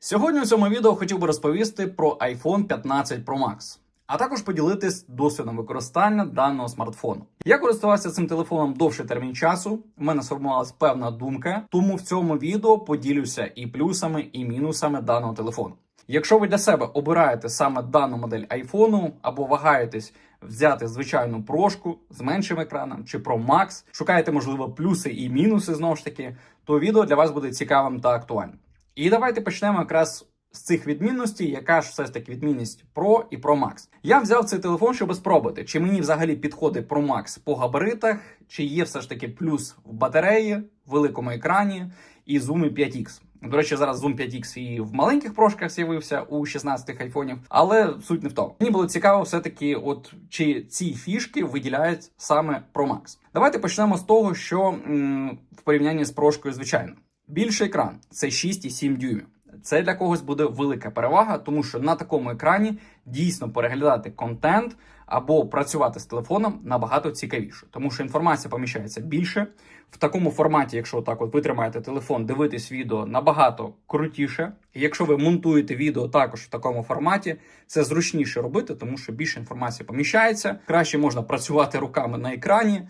Сьогодні у цьому відео хотів би розповісти про iPhone 15 Pro Max, а також поділитись досвідом використання даного смартфону. Я користувався цим телефоном довший термін часу. У мене сформувалась певна думка, тому в цьому відео поділюся і плюсами, і мінусами даного телефону. Якщо ви для себе обираєте саме дану модель айфону або вагаєтесь взяти звичайну прошку з меншим екраном чи Pro Max, шукаєте можливо плюси і мінуси знову ж таки, то відео для вас буде цікавим та актуальним. І давайте почнемо якраз з цих відмінностей, яка ж все ж таки відмінність Pro і Pro Max. Я взяв цей телефон, щоб спробувати, чи мені взагалі підходить Pro Max по габаритах, чи є все ж таки плюс в батареї, великому екрані і зуми 5X. До речі, зараз Zoom 5X і в маленьких прошках з'явився у 16 айфонів, але суть не в тому. Мені було цікаво, все-таки, от чи ці фішки виділяють саме Pro Max. Давайте почнемо з того, що м, в порівнянні з прошкою, звичайно, більший екран це 6,7 дюймів. Це для когось буде велика перевага, тому що на такому екрані дійсно переглядати контент або працювати з телефоном набагато цікавіше, тому що інформація поміщається більше. В такому форматі, якщо так от ви тримаєте телефон, дивитись відео набагато крутіше. І якщо ви монтуєте відео також в такому форматі, це зручніше робити, тому що більше інформації поміщається. Краще можна працювати руками на екрані.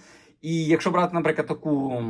І якщо брати, наприклад, таку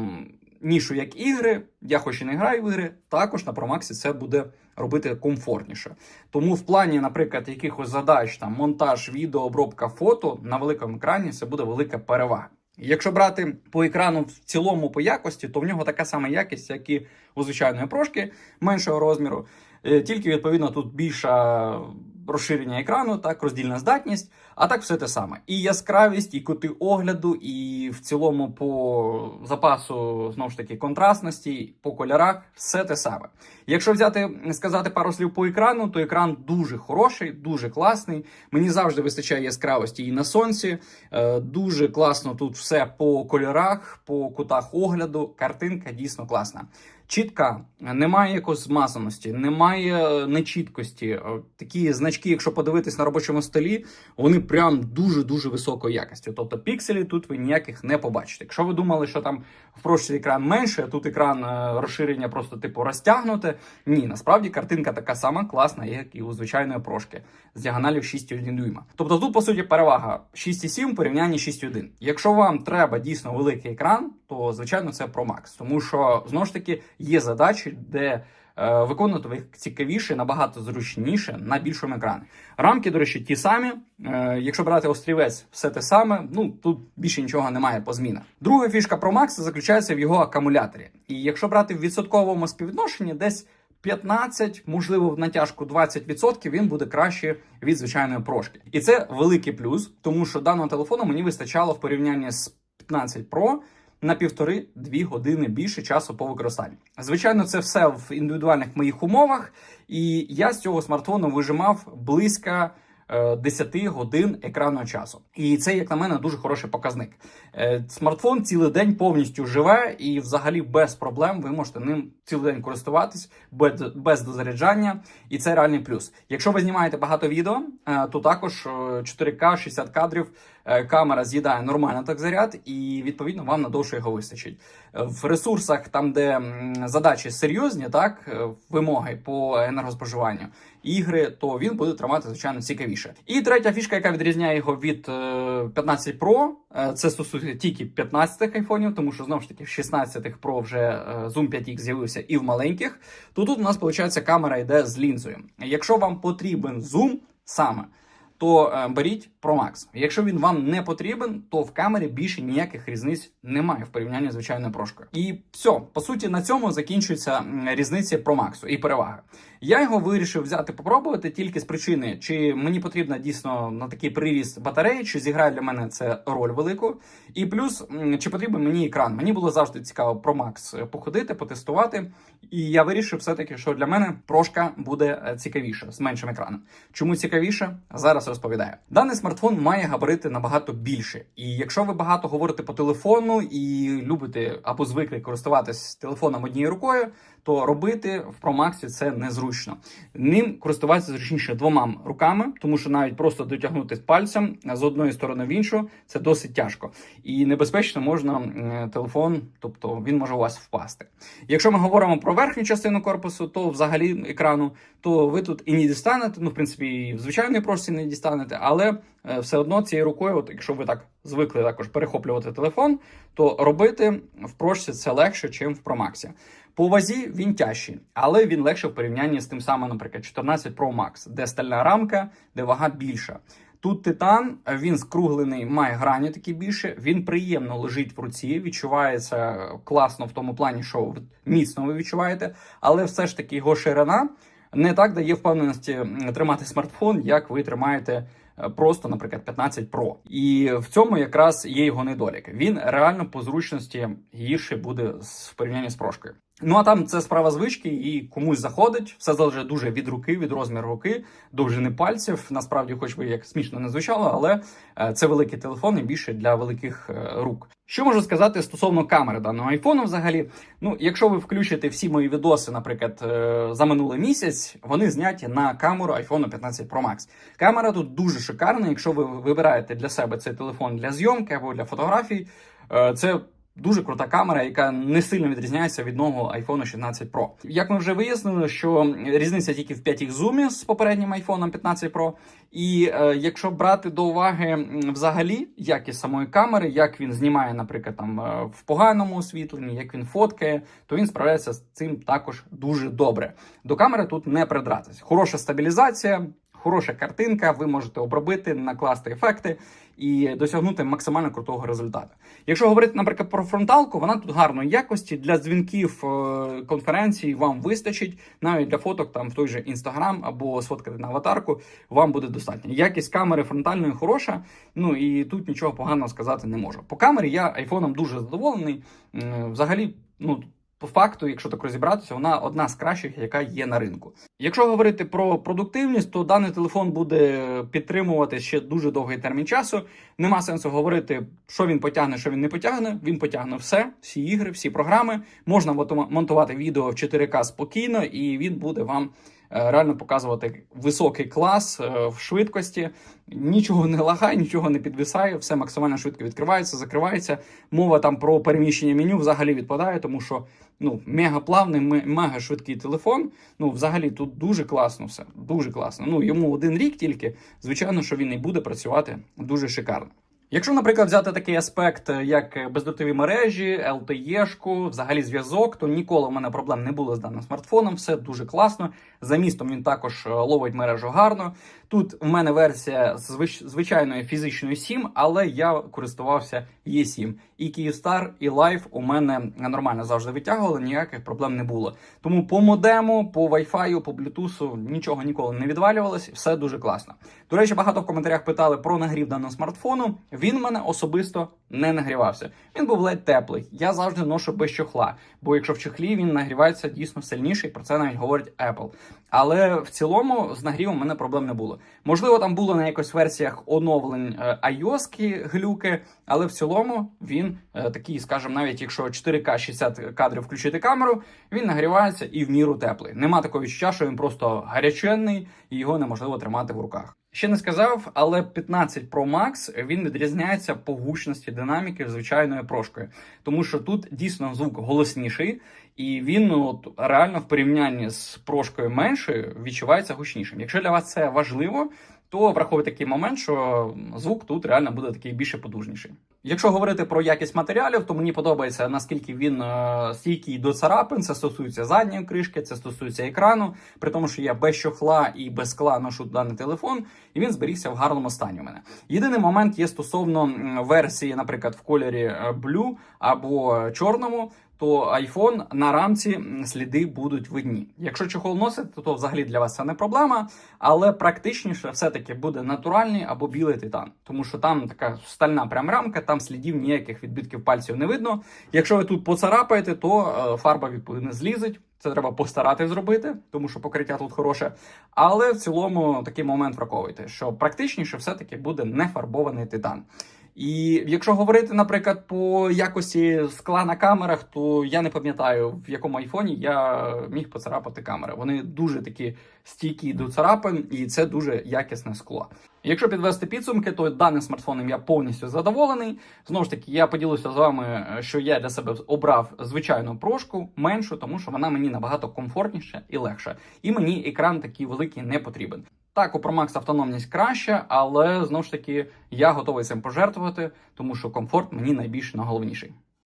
нішу, як ігри, я хоч і не граю в ігри, також на Max це буде робити комфортніше. Тому в плані, наприклад, якихось задач, там монтаж, відео, обробка фото на великому екрані це буде велика перевага. Якщо брати по екрану в цілому по якості, то в нього така сама якість, як і у звичайної прошки меншого розміру. Е, Тільки відповідно тут більша розширення екрану, так, роздільна здатність, а так все те саме. І яскравість, і кути огляду, і в цілому по запасу знову ж таки контрастності, по кольорах, все те саме. Якщо взяти сказати пару слів по екрану, то екран дуже хороший, дуже класний. Мені завжди вистачає яскравості і на сонці. Е, Дуже класно тут все по кольорах, по кутах огляду. Картинка дійсно класна. Чітка, немає якоїсь змазаності, немає нечіткості. Е, Такі значки, якщо подивитись на робочому столі, вони прям дуже дуже високої якості. Тобто пікселі тут ви ніяких не побачите. Якщо ви думали, що там в прошці екран менше, а тут екран е, розширення просто типу розтягнуте. Ні, насправді картинка така сама класна, як і у звичайної прошки з діагоналів 6,1 дюйма. Тобто тут, по суті, перевага 6,7 в порівнянні 6,1. Якщо вам треба дійсно великий екран, то звичайно це Pro Max. Тому що знову ж таки є задачі, де е, виконувати їх цікавіше, набагато зручніше на більшому екрані. Рамки, до речі, ті самі. Е, якщо брати острівець, все те саме. Ну тут більше нічого немає по змінах. Друга фішка Pro Max заключається в його акумуляторі. І якщо брати в відсотковому співвідношенні, десь 15, можливо, в натяжку 20% він буде краще від звичайної прошки. І це великий плюс, тому що даного телефону мені вистачало в порівнянні з 15 Pro на півтори-дві години більше часу по використанню. Звичайно, це все в індивідуальних моїх умовах, і я з цього смартфону вижимав близько. е, 10 годин екранного часу, і це, як на мене, дуже хороший показник. Е, Смартфон цілий день повністю живе, і взагалі без проблем ви можете ним цілий день користуватись без, без дозаряджання, і це реальний плюс. Якщо ви знімаєте багато відео, е, то також е, 4К 60 кадрів е, камера з'їдає нормально так заряд, і відповідно вам надовше його вистачить. Е, В ресурсах, там де задачі серйозні, так е, вимоги по енергоспоживанню, ігри, то він буде тримати звичайно цікавіше. І третя фішка, яка відрізняє його від е, 15 Pro, е, це стосується тільки 15 айфонів, тому що знову ж таки в 16 Pro вже е, Zoom 5X з'явився і в маленьких. То тут у нас виходить камера йде з лінзою. Якщо вам потрібен зум саме. То е, беріть Pro Max. Якщо він вам не потрібен, то в камері більше ніяких різниць немає в порівнянні з звичайною прошкою. І все, по суті, на цьому закінчується м, різниці Pro Max і переваги. Я його вирішив взяти попробувати тільки з причини, чи мені потрібно дійсно на такий приріст батареї, чи зіграє для мене це роль велику. І плюс, чи потрібен мені екран. Мені було завжди цікаво Pro Max походити, потестувати. І я вирішив все-таки, що для мене прошка буде е, цікавіше з меншим екраном. Чому цікавіше? Зараз зараз розповідаю. Даний смартфон має габарити набагато більше. І якщо ви багато говорите по телефону і любите або звикли користуватись телефоном однією рукою, то робити в Max це незручно. Ним користуватися зручніше двома руками, тому що навіть просто дотягнути пальцем з одної сторони в іншу це досить тяжко. І небезпечно можна телефон, тобто він може у вас впасти. Якщо ми говоримо про верхню частину корпусу, то взагалі екрану, то ви тут і не дістанете. Ну, в принципі, і в звичайній прошці не дістанете, але е, все одно цією рукою, от якщо ви так звикли також перехоплювати телефон, то робити в прошці це легше, ніж в Max. По вазі він тяжчий, але він легше в порівнянні з тим самим, наприклад, 14 Pro Max, де стальна рамка, де вага більша. Тут титан, він скруглений, має грані такі більше. Він приємно лежить в руці, відчувається класно в тому плані, що міцно ви відчуваєте, але все ж таки його ширина не так дає впевненості тримати смартфон, як ви тримаєте е, просто, наприклад, 15 Pro. І в цьому якраз є його недолік. Він реально по зручності гірше буде в порівнянні з прошкою. Ну а там це справа звички, і комусь заходить. Все залежить дуже від руки, від розміру руки, довжини пальців. Насправді, хоч би як смішно не звучало, але е, це великий телефон і більше для великих е, рук. Що можу сказати стосовно камери даного айфону? Взагалі, ну якщо ви включите всі мої відоси, наприклад, е, за минулий місяць, вони зняті на камеру iPhone 15 Pro Max. Камера тут дуже шикарна. Якщо ви вибираєте для себе цей телефон для зйомки або для фотографій, це Дуже крута камера, яка не сильно відрізняється від нового iPhone 16 Pro. Як ми вже вияснили, що різниця тільки в 5 зумі з попереднім iPhone 15 Pro. І е, якщо брати до уваги взагалі якість самої камери, як він знімає, наприклад, там е, в поганому освітленні, як він фоткає, то він справляється з цим також дуже добре. До камери тут не придратись. Хороша стабілізація. Хороша картинка, ви можете обробити, накласти ефекти і досягнути максимально крутого результату. Якщо говорити, наприклад, про фронталку, вона тут гарної якості для дзвінків конференції конференцій вам вистачить, навіть для фоток там в той же інстаграм або сфоткати на аватарку, вам буде достатньо. Якість камери фронтальної хороша, ну і тут нічого поганого сказати не можу. По камері я айфоном дуже задоволений. Взагалі, ну. По факту, якщо так розібратися, вона одна з кращих, яка є на ринку. Якщо говорити про продуктивність, то даний телефон буде підтримувати ще дуже довгий термін часу. Нема сенсу говорити, що він потягне, що він не потягне. Він потягне все, всі ігри, всі програми. Можна монтувати відео в 4К спокійно, і він буде вам реально показувати високий клас е, в швидкості. Нічого не лагає, нічого не підвисає, все максимально швидко відкривається, закривається. Мова там про переміщення меню взагалі відпадає, тому що ну мега мега швидкий телефон. Ну, взагалі, тут дуже класно все. Дуже класно. Ну йому один рік тільки. Звичайно, що він і буде працювати дуже шикарно. Якщо, наприклад, взяти такий аспект, е, як бездротові мережі, LTE-шку, взагалі зв'язок, то ніколи в мене проблем не було з даним смартфоном. Все дуже класно. За містом він також е, ловить мережу гарно. Тут в мене версія звич- звичайної фізичної 7, але я користувався E7. І Kyivstar, і Live у мене нормально завжди витягували, ніяких проблем не було. Тому по модему, по Wi-Fi, по Bluetooth нічого ніколи не відвалювалось, все дуже класно. До речі, багато в коментарях питали про нагрів даного смартфону. Він мене особисто не нагрівався. Він був ледь теплий. Я завжди ношу без чохла, бо якщо в чохлі він нагрівається дійсно сильніше, і про це навіть говорить Apple. Але в цілому з нагрівом в мене проблем не було. Можливо, там було на якось версіях оновлень е, iOS глюки, але в цілому він е, такий, скажімо, навіть якщо 4К 60 кадрів включити камеру, він нагрівається і в міру теплий. Нема такого відчуття, що він просто гаряченний і його неможливо тримати в руках. Ще не сказав, але 15 Pro Max він відрізняється по гучності динаміки звичайною прошкою, тому що тут дійсно звук голосніший, і він от, реально в порівнянні з прошкою меншою відчувається гучнішим. Якщо для вас це важливо, то враховуйте такий момент, що звук тут реально буде такий більше подужніший. Якщо говорити про якість матеріалів, то мені подобається наскільки він е, стійкий до царапин. Це стосується задньої кришки, це стосується екрану. При тому, що я без чохла і без скла ношу даний телефон, і він зберігся в гарному стані. У мене єдиний момент є стосовно версії, наприклад, в кольорі е, Blue або чорному. То iPhone на рамці сліди будуть видні. Якщо чохол носите, то взагалі для вас це не проблема, але практичніше все-таки буде натуральний або білий титан, тому що там така стальна прям рамка, там слідів ніяких відбитків пальців не видно. Якщо ви тут поцарапаєте, то е, фарба відповідно злізить. Це треба постарати зробити, тому що покриття тут хороше. Але в цілому такий момент враховуйте, що практичніше все-таки буде нефарбований титан. І якщо говорити, наприклад, по якості скла на камерах, то я не пам'ятаю, в якому айфоні я міг поцарапати камери. Вони дуже такі стійкі до царапин, і це дуже якісне скло. Якщо підвести підсумки, то даним смартфоном я повністю задоволений. Знову ж таки, я поділюся з вами, що я для себе обрав звичайну прошку меншу, тому що вона мені набагато комфортніша і легша. І мені екран такий великий не потрібен. Так, у ProMax автономність краща, але знову ж таки я готовий цим пожертвувати, тому що комфорт мені найбільш найголовніший.